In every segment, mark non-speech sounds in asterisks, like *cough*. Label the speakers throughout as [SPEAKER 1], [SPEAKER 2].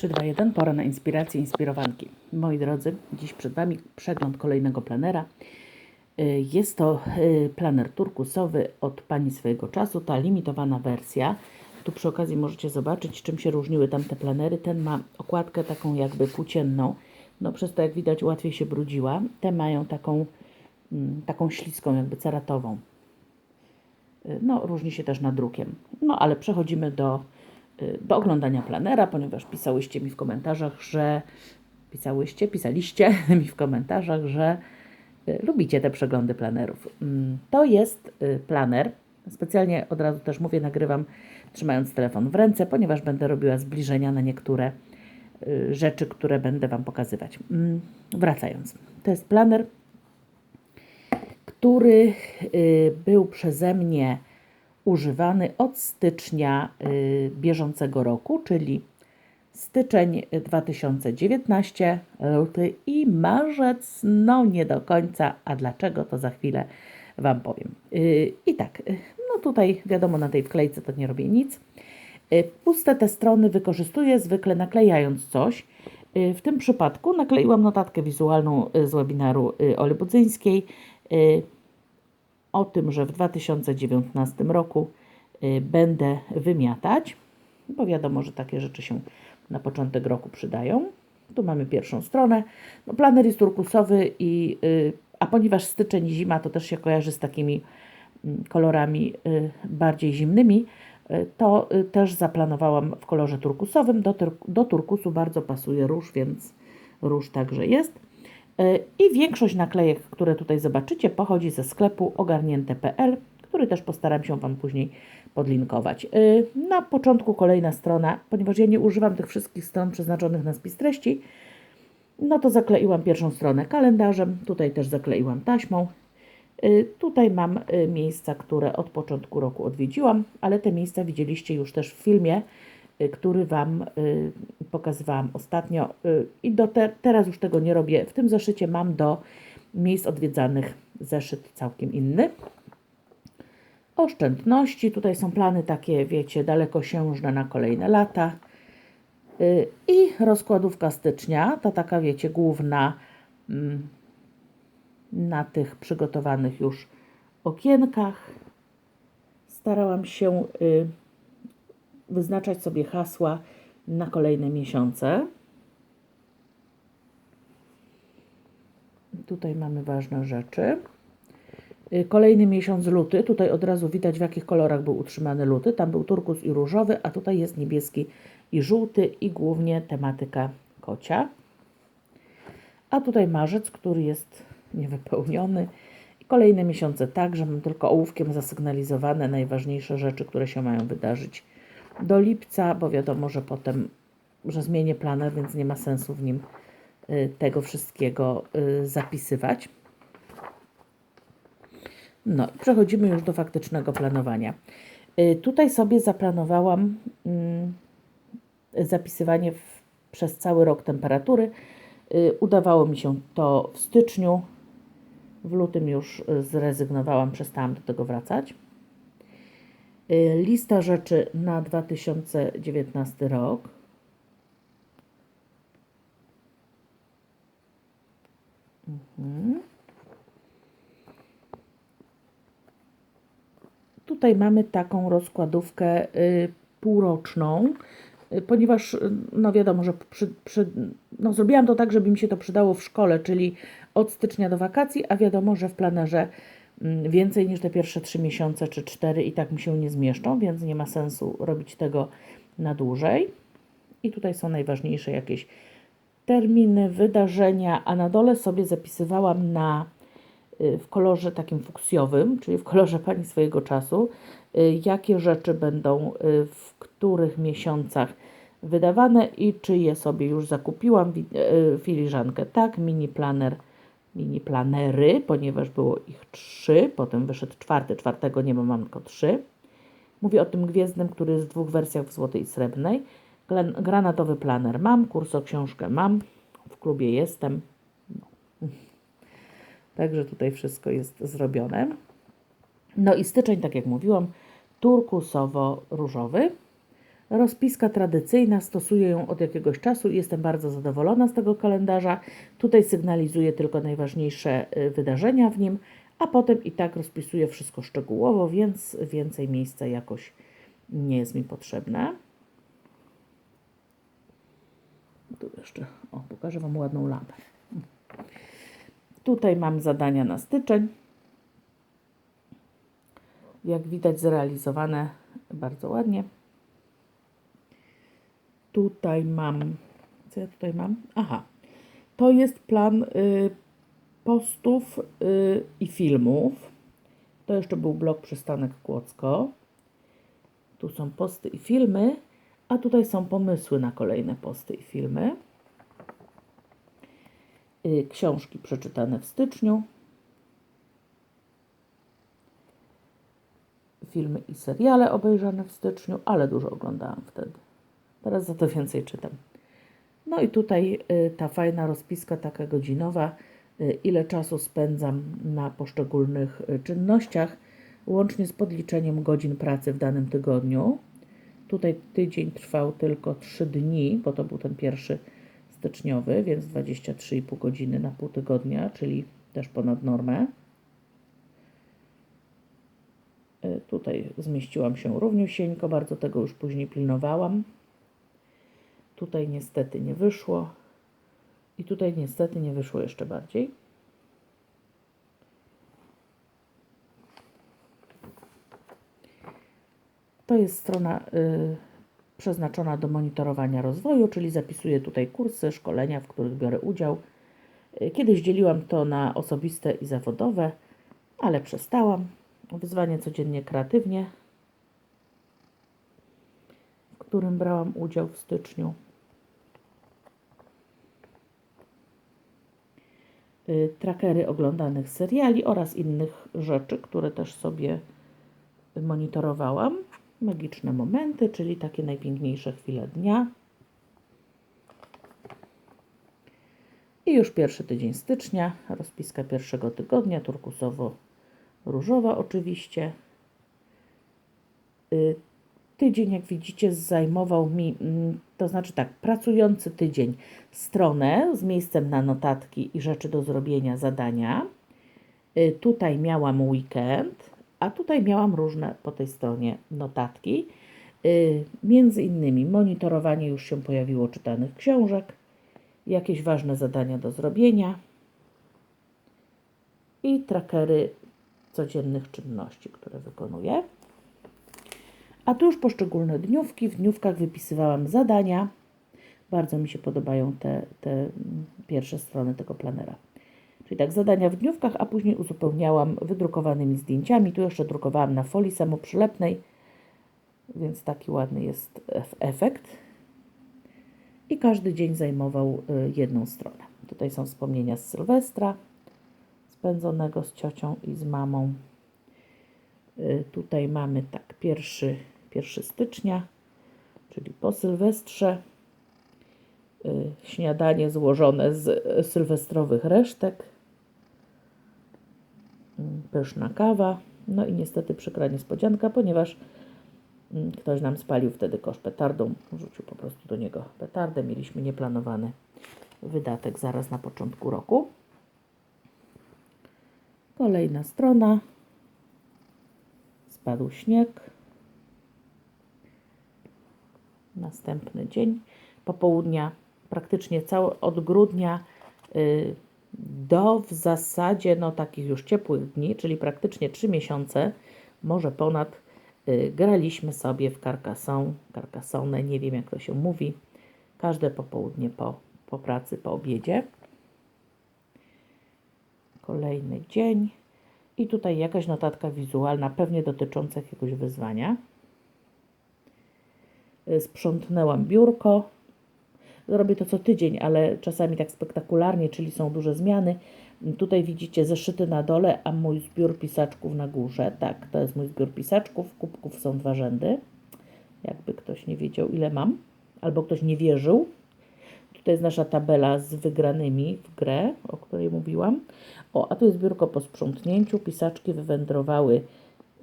[SPEAKER 1] 3, 2, 1. Pora na inspirację, inspirowanki. Moi drodzy, dziś przed Wami przegląd kolejnego planera. Y, Jest to y, planer turkusowy od Pani swojego czasu, ta limitowana wersja. Tu przy okazji możecie zobaczyć, czym się różniły tamte planery. Ten ma okładkę taką jakby płócienną, no przez to jak widać łatwiej się brudziła. Te mają taką, mm, taką śliską, jakby ceratową. Y, No, różni się też nadrukiem. No, ale przechodzimy do, do oglądania planera, ponieważ pisałyście mi w komentarzach, że pisałyście, pisaliście *laughs* mi w komentarzach, że y, lubicie te przeglądy planerów. Mm, To jest y, planer. Specjalnie od razu też mówię, nagrywam trzymając telefon w ręce, ponieważ będę robiła zbliżenia na niektóre y, rzeczy, które będę Wam pokazywać. Mm, Wracając, to jest planer który y, był przeze mnie używany od stycznia y, bieżącego roku, czyli styczeń 2019, luty i marzec, no nie do końca, a dlaczego to za chwilę Wam powiem. Y, I tak, y, no tutaj wiadomo na tej wklejce to nie robię nic. Puste te strony wykorzystuję zwykle naklejając coś. W tym przypadku nakleiłam notatkę wizualną z webinaru Oli Budzyńskiej o tym, że w 2019 roku y, będę wymiatać, bo wiadomo, że takie rzeczy się na początek roku przydają. Tu mamy pierwszą stronę. No, planer jest turkusowy, i, y, a ponieważ styczeń i zima to też się kojarzy z takimi mm, kolorami y, bardziej zimnymi, to też zaplanowałam w kolorze turkusowym. Do, do turkusu bardzo pasuje róż, więc róż także jest. Y, I większość naklejek, które tutaj zobaczycie, pochodzi ze sklepu ogarnięte.pl, który też postaram się Wam później podlinkować. Y, Na początku kolejna strona, ponieważ ja nie używam tych wszystkich stron przeznaczonych na spis treści, no to zakleiłam pierwszą stronę kalendarzem, tutaj też zakleiłam taśmą. Y, Tutaj mam miejsca, które od początku roku odwiedziłam, ale te miejsca widzieliście już też w filmie, który Wam y, pokazywałam ostatnio y, i do te, teraz już tego nie robię. W tym zeszycie mam do miejsc odwiedzanych zeszyt całkiem inny. Oszczędności, tutaj są plany takie, wiecie, dalekosiężne na kolejne lata. Y, I rozkładówka stycznia, ta taka, wiecie, główna mm, na tych przygotowanych już okienkach. Starałam się y, wyznaczać sobie hasła na kolejne miesiące. Tutaj mamy ważne rzeczy. Y, Kolejny miesiąc luty. Tutaj od razu widać, w jakich kolorach był utrzymany luty. Tam był turkus i różowy, a tutaj jest niebieski i żółty i głównie tematyka kocia. A tutaj marzec, który jest niewypełniony. I kolejne miesiące także. Mam tylko ołówkiem zasygnalizowane najważniejsze rzeczy, które się mają wydarzyć do lipca, bo wiadomo, że potem, że zmienię planer, więc nie ma sensu w nim y, tego wszystkiego y, zapisywać. No i przechodzimy już do faktycznego planowania. Y, Tutaj sobie zaplanowałam mm, zapisywanie w, przez cały rok temperatury. Udawało mi się to w styczniu. W lutym już zrezygnowałam, przestałam do tego wracać. Y, Lista rzeczy na 2019 rok. Mhm. Tutaj mamy taką rozkładówkę y, półroczną, y, ponieważ no wiadomo, że przy, przy, no zrobiłam to tak, żeby mi się to przydało w szkole, czyli od stycznia do wakacji, a wiadomo, że w planerze więcej niż te pierwsze trzy miesiące czy cztery i tak mi się nie zmieszczą, więc nie ma sensu robić tego na dłużej. I tutaj są najważniejsze jakieś terminy, wydarzenia, a na dole sobie zapisywałam na y, w kolorze takim fuksjowym, czyli w kolorze pani swojego czasu, y, jakie rzeczy będą y, w których miesiącach wydawane i czy je sobie już zakupiłam. Filiżankę tak, mini planer, mini planery, ponieważ było ich trzy, potem wyszedł czwarty, czwartego nie ma, mam tylko trzy. Mówię o tym gwiezdnym, który jest w dwóch wersjach w złotej i srebrnej. Granatowy planer mam, kurso książkę mam, w klubie jestem. No. *laughs* Także tutaj wszystko jest zrobione. No i styczeń, tak jak mówiłam, turkusowo-różowy. Rozpiska tradycyjna, stosuję ją od jakiegoś czasu i jestem bardzo zadowolona z tego kalendarza. Tutaj sygnalizuję tylko najważniejsze y, wydarzenia w nim, a potem i tak rozpisuję wszystko szczegółowo, więc więcej miejsca jakoś nie jest mi potrzebne. Tu jeszcze, o, pokażę Wam ładną lampę. Tutaj mam zadania na styczeń. Jak widać, zrealizowane bardzo ładnie. Tutaj mam, co ja tutaj mam? Aha, to jest plan y, postów y, i filmów. To jeszcze był blog Przystanek Kłodzko. Tu są posty i filmy, a tutaj są pomysły na kolejne posty i filmy. Y, książki przeczytane w styczniu. Filmy i seriale obejrzane w styczniu, ale dużo oglądałam wtedy. Teraz za to więcej czytam. No i tutaj y, ta fajna rozpiska taka godzinowa, y, ile czasu spędzam na poszczególnych y, czynnościach, łącznie z podliczeniem godzin pracy w danym tygodniu. Tutaj tydzień trwał tylko 3 dni, bo to był ten pierwszy styczniowy, więc 23,5 godziny na pół tygodnia, czyli też ponad normę. Tutaj zmieściłam się równiusieńko, bardzo tego już później pilnowałam. Tutaj niestety nie wyszło. I tutaj niestety nie wyszło jeszcze bardziej. To jest strona y, przeznaczona do monitorowania rozwoju, czyli zapisuję tutaj kursy, szkolenia, w których biorę udział. Y, Kiedyś dzieliłam to na osobiste i zawodowe, ale przestałam. Wyzwanie codziennie kreatywnie, w którym brałam udział w styczniu. Trackery oglądanych seriali oraz innych rzeczy, które też sobie monitorowałam. Magiczne momenty, czyli takie najpiękniejsze chwile dnia. I już pierwszy tydzień stycznia, rozpiska pierwszego tygodnia, turkusowo-różowa oczywiście. Tydzień, jak widzicie, zajmował mi, mm, to znaczy tak, pracujący tydzień, stronę z miejscem na notatki i rzeczy do zrobienia, zadania. Y, Tutaj miałam weekend, a tutaj miałam różne po tej stronie notatki. Y, Między innymi monitorowanie już się pojawiło czytanych książek, jakieś ważne zadania do zrobienia i trackery codziennych czynności, które wykonuję. A tu już poszczególne dniówki. W dniówkach wypisywałam zadania. Bardzo mi się podobają te, te pierwsze strony tego planera. Czyli tak, zadania w dniówkach, a później uzupełniałam wydrukowanymi zdjęciami. Tu jeszcze drukowałam na folii samoprzylepnej, więc taki ładny jest ef- efekt. I każdy dzień zajmował y, jedną stronę. Tutaj są wspomnienia z Sylwestra, spędzonego z ciocią i z mamą. Y, Tutaj mamy tak, pierwszy, 1 stycznia, czyli po Sylwestrze. Y, Śniadanie złożone z y, sylwestrowych resztek. Mm, Pyszna kawa. No i niestety przykra niespodzianka, ponieważ mm, ktoś nam spalił wtedy kosz petardą. Rzucił po prostu do niego petardę. Mieliśmy nieplanowany wydatek zaraz na początku roku. Kolejna strona. Spadł śnieg. Następny dzień. Popołudnia praktycznie cały od grudnia y, do w zasadzie no takich już ciepłych dni, czyli praktycznie 3 miesiące, może ponad, y, graliśmy sobie w Carcassonne, Carcassonne, nie wiem jak to się mówi, każde popołudnie po, po pracy, po obiedzie. Kolejny dzień. I tutaj jakaś notatka wizualna, pewnie dotycząca jakiegoś wyzwania. Y, Sprzątnęłam biurko. Robię to co tydzień, ale czasami tak spektakularnie, czyli są duże zmiany. Tutaj widzicie zeszyty na dole, a mój zbiór pisaczków na górze. Tak, to jest mój zbiór pisaczków. Kubków są dwa rzędy. Jakby ktoś nie wiedział, ile mam, albo ktoś nie wierzył. Tutaj jest nasza tabela z wygranymi w grę, o której mówiłam. O, a tu jest biurko po sprzątnięciu. Pisaczki wywędrowały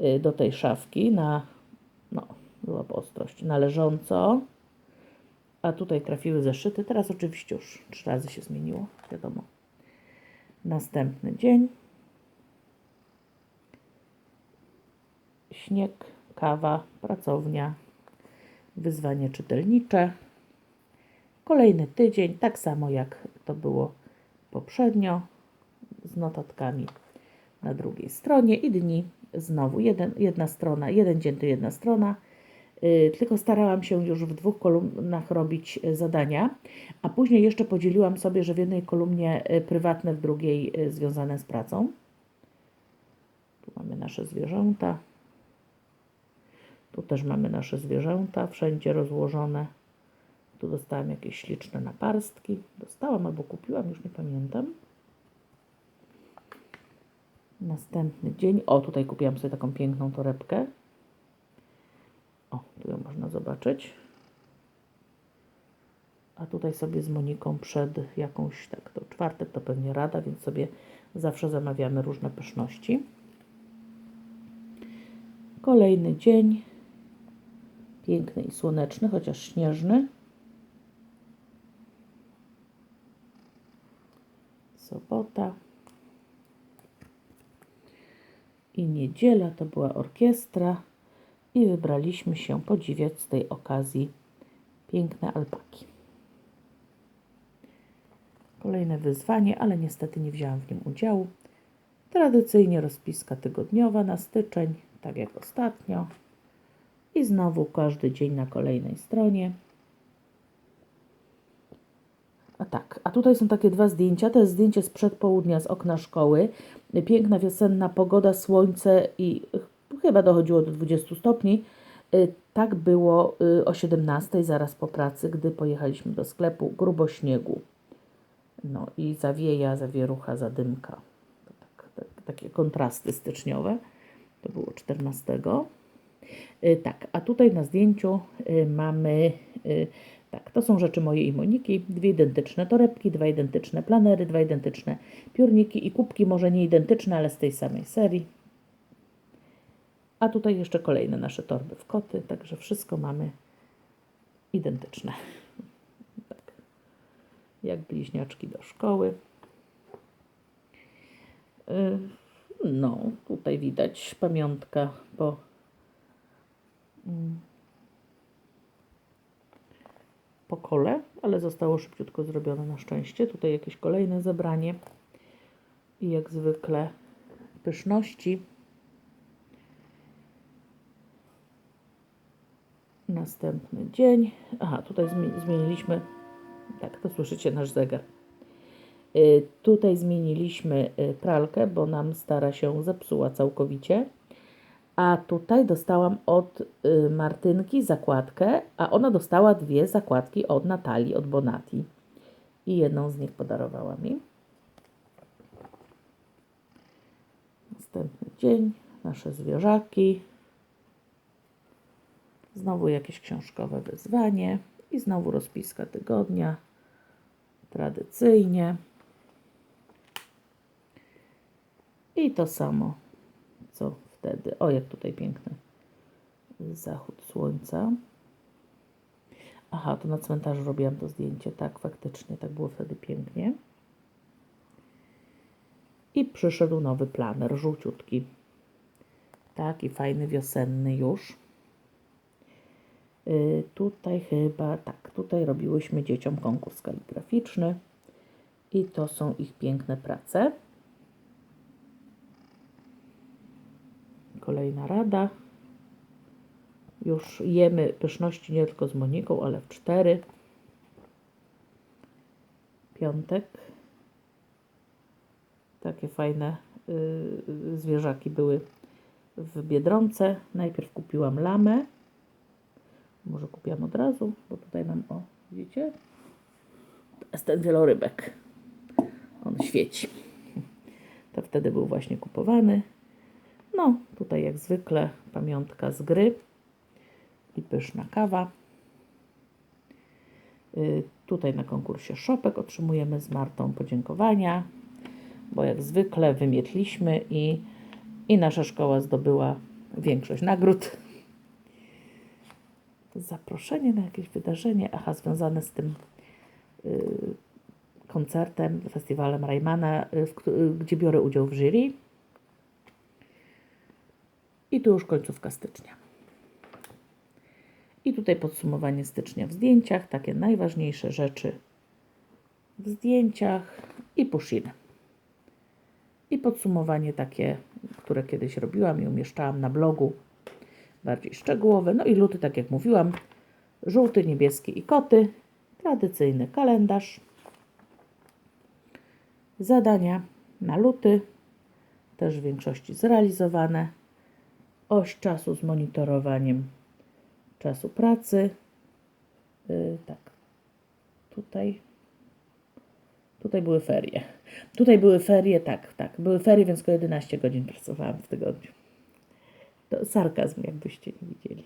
[SPEAKER 1] y, do tej szafki na, no, była ostrość, należąco. A tutaj trafiły zeszyty. Teraz oczywiście już trzy razy się zmieniło, wiadomo. Następny dzień. Śnieg, kawa, pracownia, wyzwanie czytelnicze. Kolejny tydzień, tak samo jak to było poprzednio, z notatkami na drugiej stronie i dni znowu jeden, jedna strona, jeden dzień to jedna strona. Yy, tylko starałam się już w dwóch kolumnach robić y, zadania, a później jeszcze podzieliłam sobie, że w jednej kolumnie y, prywatne, w drugiej y, związane z pracą. Tu mamy nasze zwierzęta. Tu też mamy nasze zwierzęta, wszędzie rozłożone. Tu dostałam jakieś śliczne naparstki. Dostałam albo kupiłam, już nie pamiętam. Następny dzień. O, tutaj kupiłam sobie taką piękną torebkę. O, tu ją można zobaczyć. A tutaj sobie z Moniką przed jakąś, tak, to czwartek to pewnie rada, więc sobie zawsze zamawiamy różne pyszności. Kolejny dzień. Piękny i słoneczny, chociaż śnieżny. Sobota. I niedziela to była orkiestra i wybraliśmy się podziwiać z tej okazji piękne alpaki. Kolejne wyzwanie, ale niestety nie wzięłam w nim udziału. Tradycyjnie rozpiska tygodniowa na styczeń, tak jak ostatnio. I znowu każdy dzień na kolejnej stronie. A tak, a tutaj są takie dwa zdjęcia. To jest zdjęcie z przedpołudnia z okna szkoły. Piękna wiosenna pogoda, słońce i chyba dochodziło do 20 stopni. Y, Tak było y, o 17 zaraz po pracy, gdy pojechaliśmy do sklepu, grubo śniegu. No i zawieja, zawierucha, zadymka. Tak, tak, takie kontrasty styczniowe. To było 14. Y, Tak, a tutaj na zdjęciu mamy, tak, to są rzeczy moje i Moniki, dwie identyczne torebki, dwa identyczne planery, dwa identyczne piórniki i kubki, może nie identyczne, ale z tej samej serii. A tutaj jeszcze kolejne nasze torby w koty, także wszystko mamy identyczne. *laughs* Tak, jak bliźniaczki do szkoły. Y, No, tutaj widać pamiątka po po kole, ale zostało szybciutko zrobione na szczęście. Tutaj jakieś kolejne zebranie i jak zwykle pyszności. Następny dzień. Aha, tutaj zmi- zmieniliśmy. Tak, to słyszycie nasz zegar. Y, Tutaj zmieniliśmy y, pralkę, bo nam stara się zepsuła całkowicie. A tutaj dostałam od y, Martynki zakładkę, a ona dostała dwie zakładki od Natalii, od Bonati. I jedną z nich podarowała mi. Następny dzień, nasze zwierzaki. Znowu jakieś książkowe wyzwanie i znowu rozpiska tygodnia. Tradycyjnie. I to samo, co wtedy. O, jak tutaj piękny zachód słońca. Aha, to na cmentarzu robiłam to zdjęcie. Tak, faktycznie, tak było wtedy pięknie. I przyszedł nowy planer, żółciutki. Taki fajny, wiosenny już. Y, tutaj chyba, tak, tutaj robiłyśmy dzieciom konkurs kaligraficzny. I to są ich piękne prace. Kolejna rada. Już jemy pyszności nie tylko z Moniką, ale w cztery. Piątek. Takie fajne y, zwierzaki były w Biedronce. Najpierw kupiłam lamę. Może kupiłam od razu, bo tutaj mam, o, widzicie? To jest ten wielorybek. On świeci. To wtedy był właśnie kupowany. No, tutaj jak zwykle pamiątka z gry i pyszna kawa. Y, Tutaj na konkursie Szopek otrzymujemy z Martą podziękowania, bo jak zwykle wymietliśmy i, i nasza szkoła zdobyła większość nagród. Zaproszenie na jakieś wydarzenie, aha, związane z tym y, koncertem, festiwalem Raymana, y, y, gdzie biorę udział w jury. I tu już końcówka stycznia. I tutaj podsumowanie stycznia w zdjęciach, takie najważniejsze rzeczy w zdjęciach i push-in. I podsumowanie takie, które kiedyś robiłam i umieszczałam na blogu, bardziej szczegółowe. No i luty, tak jak mówiłam, żółty, niebieski i koty, tradycyjny kalendarz, zadania na luty, też w większości zrealizowane, oś czasu z monitorowaniem czasu pracy, Yy, tak, tutaj, tutaj były ferie. Tutaj były ferie, tak, tak, były ferie, więc tylko 11 godzin pracowałam w tygodniu. To sarkazm, jakbyście nie widzieli.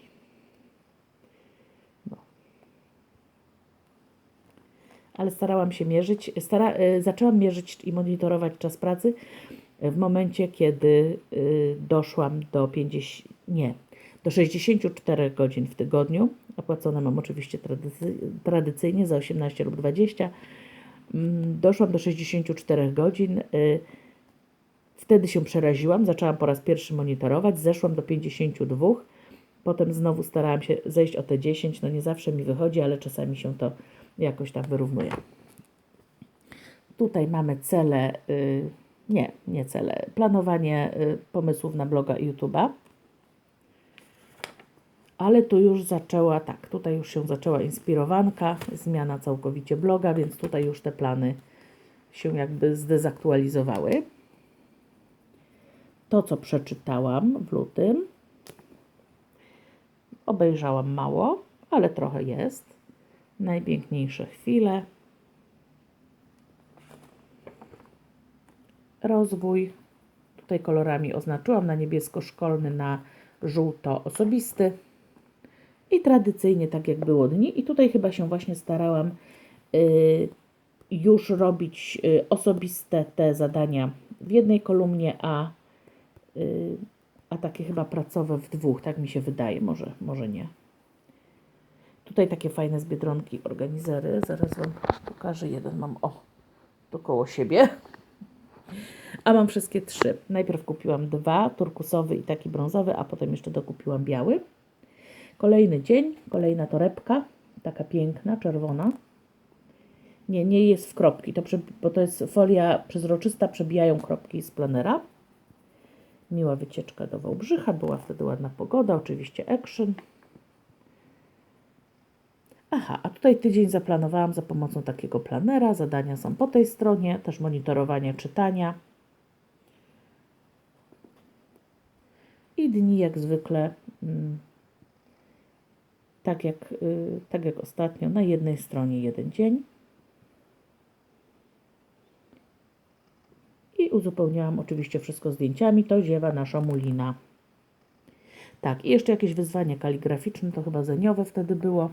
[SPEAKER 1] No. Ale starałam się mierzyć, stara, y, zaczęłam mierzyć i monitorować czas pracy w momencie, kiedy y, doszłam do 50, nie, do 64 godzin w tygodniu. Opłacone mam oczywiście tradycy, tradycyjnie za 18 lub 20. Mm, Doszłam do 64 godzin. Wtedy się przeraziłam, zaczęłam po raz pierwszy monitorować, zeszłam do 52, potem znowu starałam się zejść o te 10, no nie zawsze mi wychodzi, ale czasami się to jakoś tam wyrównuje. Tutaj mamy cele, y, nie, nie cele, planowanie y, pomysłów na bloga i YouTube'a. Ale tu już zaczęła, tak, tutaj już się zaczęła inspirowanka, zmiana całkowicie bloga, więc tutaj już te plany się jakby zdezaktualizowały to, co przeczytałam w lutym. Obejrzałam mało, ale trochę jest. Najpiękniejsze chwile. Rozwój. Tutaj kolorami oznaczyłam na niebiesko szkolny, na żółto osobisty. I tradycyjnie, tak jak było dni. I tutaj chyba się właśnie starałam y, już robić y, osobiste te zadania w jednej kolumnie, a a takie chyba pracowe w dwóch, tak mi się wydaje, może, może nie. Tutaj takie fajne z Biedronki organizery, zaraz Wam pokażę, jeden mam, o, tu koło siebie, a mam wszystkie trzy. Najpierw kupiłam dwa, turkusowy i taki brązowy, a potem jeszcze dokupiłam biały. Kolejny dzień, kolejna torebka, taka piękna, czerwona. Nie, nie jest w kropki, to, prze- bo to jest folia przezroczysta, przebijają kropki z planera. Miła wycieczka do Wałbrzycha, była wtedy ładna pogoda, oczywiście action. Aha, a tutaj tydzień zaplanowałam za pomocą takiego planera. Zadania są po tej stronie, też monitorowanie czytania. I dni jak zwykle, mm, tak jak, y, tak jak ostatnio, na jednej stronie jeden dzień. I uzupełniałam oczywiście wszystko zdjęciami. To ziewa nasza mulina. Tak, i jeszcze jakieś wyzwanie kaligraficzne, to chyba zeniowe wtedy było.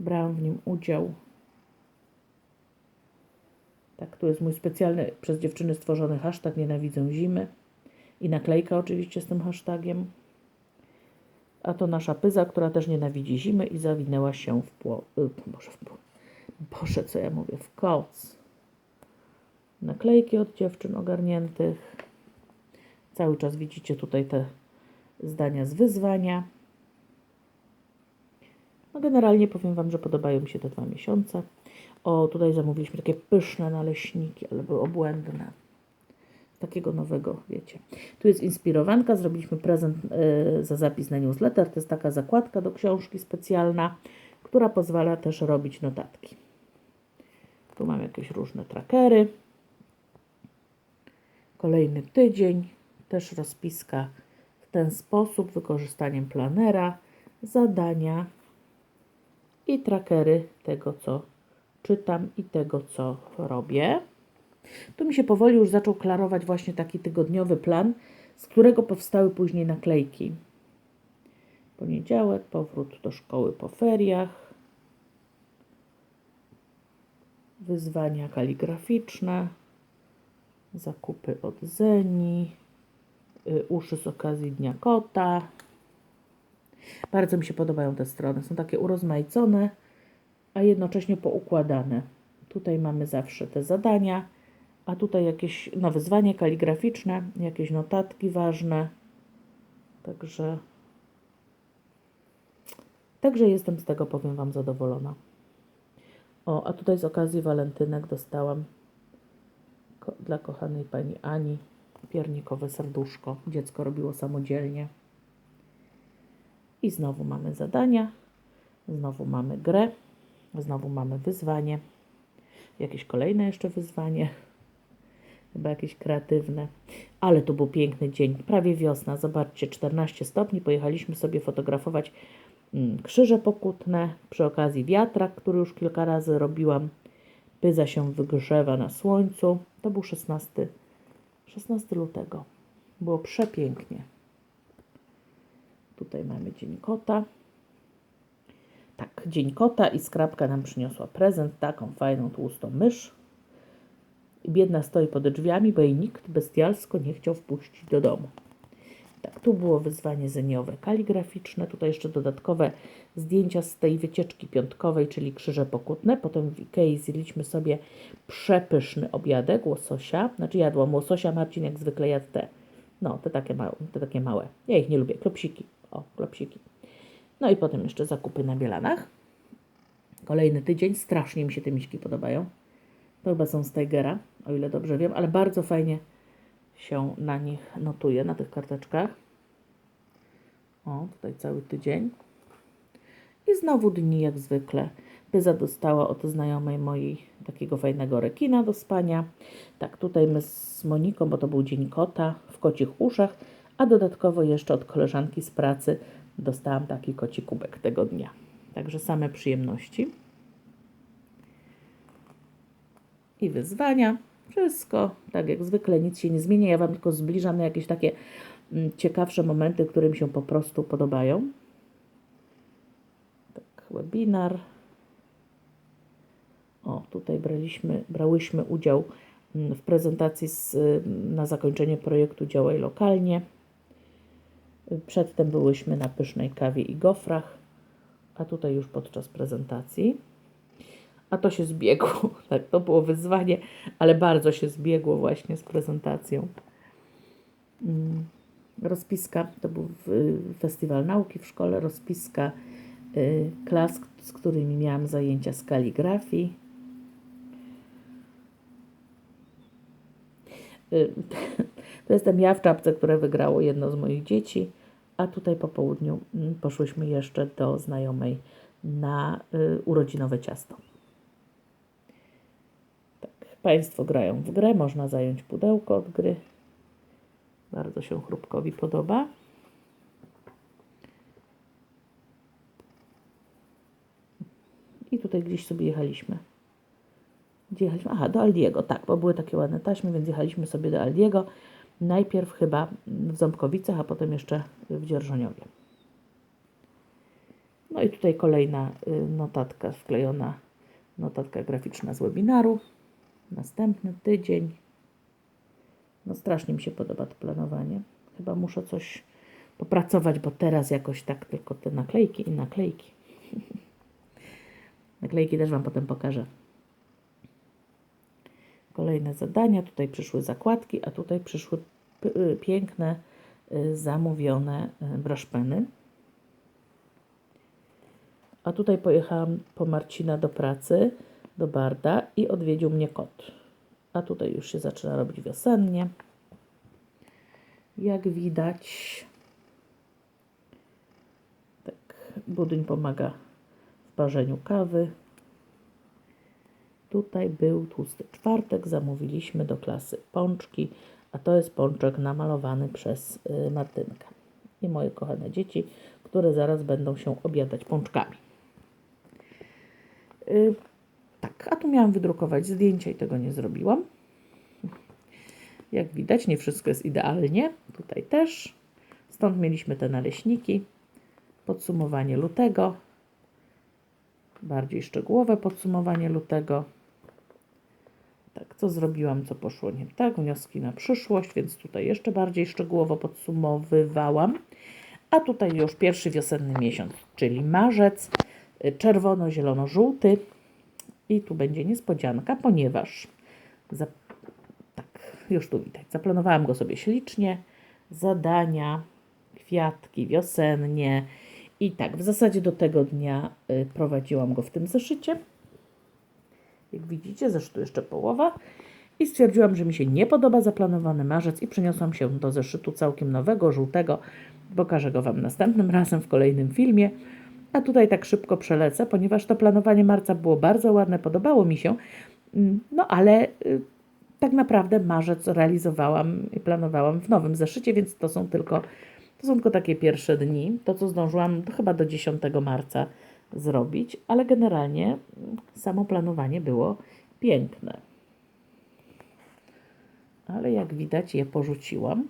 [SPEAKER 1] Brałam w nim udział. Tak, tu jest mój specjalny przez dziewczyny stworzony hashtag Nienawidzę zimy. I naklejka oczywiście z tym hashtagiem. A to nasza pyza, która też nienawidzi zimy i zawinęła się w pło... y, Boże, w pło... Boże, co ja mówię, w koc naklejki od dziewczyn ogarniętych. Cały czas widzicie tutaj te zdania z wyzwania. No generalnie powiem Wam, że podobają mi się te dwa miesiące. O, tutaj zamówiliśmy takie pyszne naleśniki, ale były obłędne. Takiego nowego, wiecie. Tu jest inspirowanka, zrobiliśmy prezent y, za zapis na newsletter. To jest taka zakładka do książki specjalna, która pozwala też robić notatki. Tu mam jakieś różne trackery. Kolejny tydzień, też rozpiska w ten sposób, wykorzystaniem planera, zadania i trackery tego, co czytam i tego, co robię. Tu mi się powoli już zaczął klarować właśnie taki tygodniowy plan, z którego powstały później naklejki. Poniedziałek, powrót do szkoły po feriach, wyzwania kaligraficzne, zakupy od Zeni, y, uszy z okazji Dnia Kota. Bardzo mi się podobają te strony. Są takie urozmaicone, a jednocześnie poukładane. Tutaj mamy zawsze te zadania, a tutaj jakieś no, wyzwanie kaligraficzne, jakieś notatki ważne. Także, także jestem z tego, powiem Wam, zadowolona. O, a tutaj z okazji walentynek dostałam dla kochanej pani Ani piernikowe serduszko. Dziecko robiło samodzielnie. I znowu mamy zadania, znowu mamy grę, znowu mamy wyzwanie, jakieś kolejne jeszcze wyzwanie, chyba jakieś kreatywne. Ale to był piękny dzień, prawie wiosna. Zobaczcie, 14 stopni. Pojechaliśmy sobie fotografować mm, krzyże pokutne. Przy okazji wiatrak, który już kilka razy robiłam. Pyza się wygrzewa na słońcu. To był 16, 16 lutego. Było przepięknie. Tutaj mamy Dzień Kota. Tak, Dzień Kota i skrapka nam przyniosła prezent, taką fajną, tłustą mysz. Biedna stoi pod drzwiami, bo jej nikt bestialsko nie chciał wpuścić do domu. Tak, tu było wyzwanie zeniowe kaligraficzne, tutaj jeszcze dodatkowe zdjęcia z tej wycieczki piątkowej, czyli krzyże pokutne. Potem w Ikei zjedliśmy sobie przepyszny obiadek łososia. Znaczy jadłam łososia, Marcin jak zwykle jadł te, no te takie małe, te takie małe. Ja ich nie lubię, klopsiki. O, klopsiki. No i potem jeszcze zakupy na Bielanach. Kolejny tydzień, strasznie mi się te miśki podobają. To chyba są z Tigera, o ile dobrze wiem, ale bardzo fajnie się na nich notuje, na tych karteczkach. O, tutaj cały tydzień. I znowu dni jak zwykle. Pyza dostała od znajomej mojej takiego fajnego rekina do spania. Tak, tutaj my z Moniką, bo to był dzień kota, w kocich uszach, a dodatkowo jeszcze od koleżanki z pracy dostałam taki koci kubek tego dnia. Także same przyjemności. I wyzwania. Wszystko tak jak zwykle, nic się nie zmienia. Ja Wam tylko zbliżam na jakieś takie mm, ciekawsze momenty, które mi się po prostu podobają. Tak, webinar. O, tutaj braliśmy, brałyśmy udział mm, w prezentacji z, mm, na zakończenie projektu Działaj Lokalnie. Przedtem byłyśmy na pysznej kawie i gofrach, a tutaj już podczas prezentacji. A to się zbiegło, *laughs* tak, to było wyzwanie, ale bardzo się zbiegło właśnie z prezentacją. Mm, Rozpiska, to był festiwal nauki w szkole, rozpiska y, klas, z którymi miałam zajęcia z kaligrafii. Y, *laughs* To jestem ja w czapce, które wygrało jedno z moich dzieci, a tutaj po południu mm, poszłyśmy jeszcze do znajomej na y, urodzinowe ciasto. Państwo grają w grę, można zająć pudełko od gry. Bardzo się chrupkowi podoba. I tutaj gdzieś sobie jechaliśmy. Gdzie jechaliśmy? Aha, do Aldiego, tak, bo były takie ładne taśmy, więc jechaliśmy sobie do Aldiego. Najpierw chyba w Ząbkowicach, a potem jeszcze w Dzierżoniowie. No i tutaj kolejna y, notatka wklejona, notatka graficzna z webinaru. Następny tydzień. No strasznie mi się podoba to planowanie. Chyba muszę coś popracować, bo teraz jakoś tak tylko te naklejki i naklejki. *laughs* naklejki też Wam potem pokażę. Kolejne zadania. Tutaj przyszły zakładki, a tutaj przyszły y, piękne, y, zamówione y, braszpeny. A tutaj pojechałam po Marcina do pracy, do Barda i odwiedził mnie kot. A tutaj już się zaczyna robić wiosennie. Jak widać, tak, budyń pomaga w parzeniu kawy. Tutaj był tłusty czwartek, zamówiliśmy do klasy pączki, a to jest pączek namalowany przez y, Martynkę i moje kochane dzieci, które zaraz będą się obiadać pączkami. Tak, a tu miałam wydrukować zdjęcia i tego nie zrobiłam. Jak widać, nie wszystko jest idealnie. Tutaj też. Stąd mieliśmy te naleśniki. Podsumowanie lutego. Bardziej szczegółowe podsumowanie lutego. Tak, co zrobiłam, co poszło nie tak, wnioski na przyszłość, więc tutaj jeszcze bardziej szczegółowo podsumowywałam. A tutaj już pierwszy wiosenny miesiąc, czyli marzec, czerwono-zielono-żółty. I tu będzie niespodzianka, ponieważ za, tak, już tu widać, zaplanowałam go sobie ślicznie. Zadania, kwiatki wiosennie. I tak, w zasadzie do tego dnia y, prowadziłam go w tym zeszycie. Jak widzicie, zeszytu jeszcze połowa. I stwierdziłam, że mi się nie podoba zaplanowany marzec i przeniosłam się do zeszytu całkiem nowego, żółtego. Pokażę go Wam następnym razem w kolejnym filmie. A tutaj tak szybko przelecę, ponieważ to planowanie marca było bardzo ładne, podobało mi się. Mm, No ale y, tak naprawdę marzec realizowałam i planowałam w nowym zeszycie, więc to są tylko, to są tylko takie pierwsze dni. To, co zdążyłam to chyba do 10 marca zrobić, ale generalnie mm, samo planowanie było piękne. Ale jak widać, je porzuciłam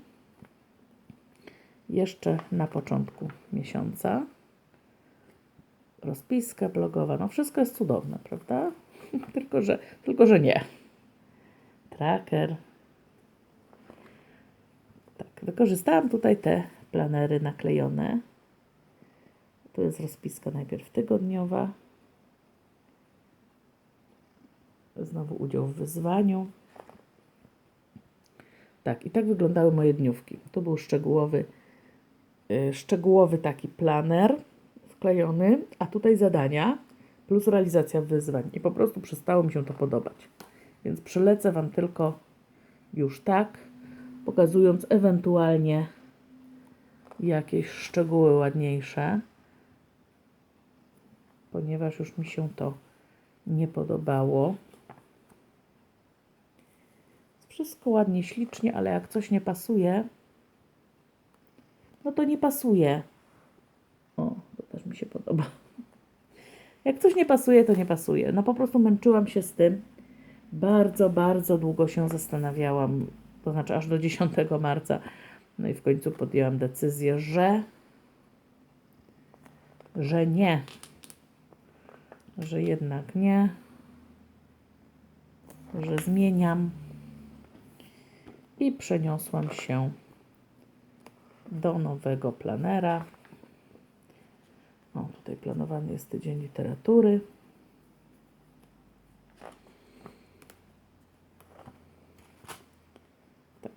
[SPEAKER 1] jeszcze na początku miesiąca. Rozpiska blogowa, no wszystko jest cudowne, prawda? *laughs* tylko, że, tylko, że nie. Tracker. Tak, wykorzystałam tutaj te planery naklejone. Tu jest rozpiska najpierw tygodniowa. Znowu udział w wyzwaniu. Tak, i tak wyglądały moje dniówki. To był szczegółowy, yy, szczegółowy taki planer wklejony, a tutaj zadania plus realizacja wyzwań. I po prostu przestało mi się to podobać. Więc przylecę Wam tylko już tak, pokazując ewentualnie jakieś szczegóły ładniejsze, ponieważ już mi się to nie podobało. Wszystko ładnie, ślicznie, ale jak coś nie pasuje, no to nie pasuje. O, to też mi się podoba. Jak coś nie pasuje, to nie pasuje. No po prostu męczyłam się z tym. Bardzo, bardzo długo się zastanawiałam, to znaczy aż do 10 marca. No i w końcu podjęłam decyzję, że że nie. Że jednak nie. Że zmieniam. I przeniosłam się do nowego planera. O, tutaj planowany jest tydzień literatury. Tak.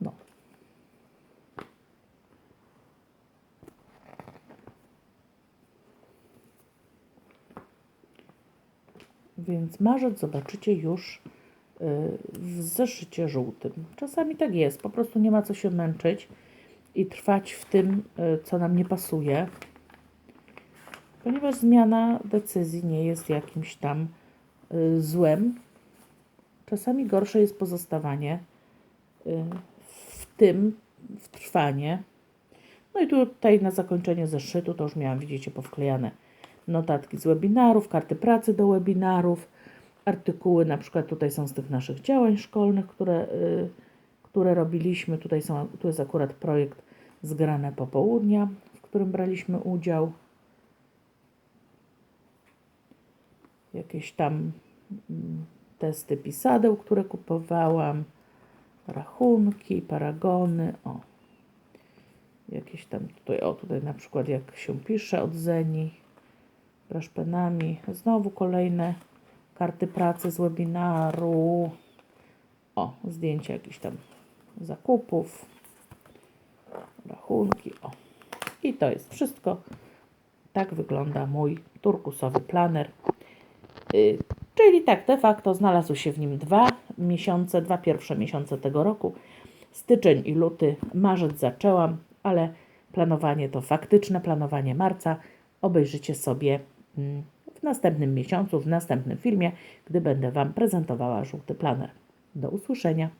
[SPEAKER 1] No. Więc marzec zobaczycie już y, w zeszycie żółtym. Czasami tak jest, po prostu nie ma co się męczyć i trwać w tym, y, co nam nie pasuje, ponieważ zmiana decyzji nie jest jakimś tam y, złem. Czasami gorsze jest pozostawanie y, w tym, w trwanie. No i tutaj na zakończenie zeszytu to już miałam, widzicie, powklejane notatki z webinarów, karty pracy do webinarów, artykuły na przykład tutaj są z tych naszych działań szkolnych, które, które robiliśmy. Tutaj są, tu jest akurat projekt Zgrane Popołudnia, w którym braliśmy udział. Jakieś tam mm, testy pisadeł, które kupowałam, rachunki, paragony, o. Jakieś tam tutaj, o tutaj na przykład jak się pisze od Zeni, braszpenami. Znowu kolejne karty pracy z webinaru. O, zdjęcia jakichś tam zakupów, rachunki. O. I to jest wszystko. Tak wygląda mój turkusowy planer. Yy, czyli tak de facto znalazły się w nim dwa miesiące, dwa pierwsze miesiące tego roku. Styczeń i luty, marzec zaczęłam, ale planowanie to faktyczne planowanie marca. Obejrzycie sobie mm, w następnym miesiącu, w następnym filmie, gdy będę Wam prezentowała żółty planer. Do usłyszenia.